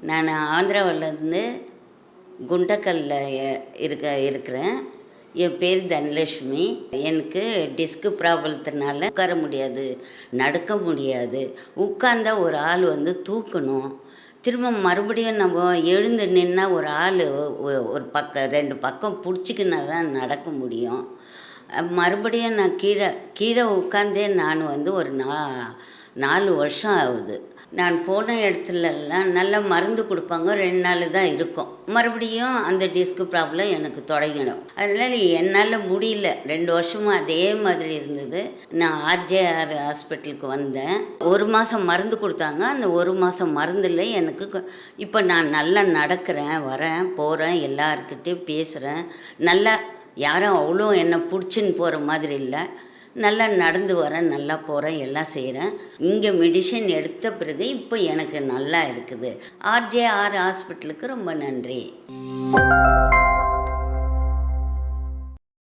நான் ஆந்திராவிலேருந்து குண்டக்கல்ல இருக்க இருக்கிறேன். என் பேர் தனலட்சுமி. எனக்கு டிஸ்க் ப்ராப்ளத்தினால உட்கார முடியாது நடக்க முடியாது. உட்காந்தா ஒரு ஆள் வந்து தூக்கணும். திரும்ப மறுபடியும் நம்ம எழுந்து நின்னா ஒரு ஆள் ஒரு பக்கம் ரெண்டு பக்கம் பிடிச்சிக்கினா தான் நடக்க முடியும். மறுபடியும் நான் கீழே கீழே உட்காந்தே நான் வந்து ஒரு நா நாலு வருஷம் ஆகுது. நான் போன இடத்துலலாம் நல்லா மருந்து கொடுப்பாங்க. ரெண்டு நாள் தான் இருக்கும். மறுபடியும் அந்த டிஸ்க் ப்ராப்ளம் எனக்கு தொடங்கிடும். அதனால் என்னால் முடியல. ரெண்டு வருஷமும் அதே மாதிரி இருந்தது. நான் ஆர்ஜேஆர் ஹாஸ்பிட்டலுக்கு வந்தேன். ஒரு மாதம் மருந்து கொடுத்தாங்க. அந்த ஒரு மாதம் மருந்தில் எனக்கு இப்போ நான் நல்லா நடக்கிறேன் வரேன் போகிறேன் எல்லாருக்கிட்டேயும் பேசுகிறேன் நல்லா யாரும் அவ்வளோ என்னை பிடிச்சின்னு போகிற மாதிரி இல்லை. நல்லா நடந்து வரேன் நல்லா போகிறேன் எல்லாம் செய்கிறேன் இங்கே மெடிசன் எடுத்த பிறகு இப்போ எனக்கு நல்லா இருக்குது. ஆர்ஜேஆர் ஹாஸ்பிட்டலுக்கு ரொம்ப நன்றி.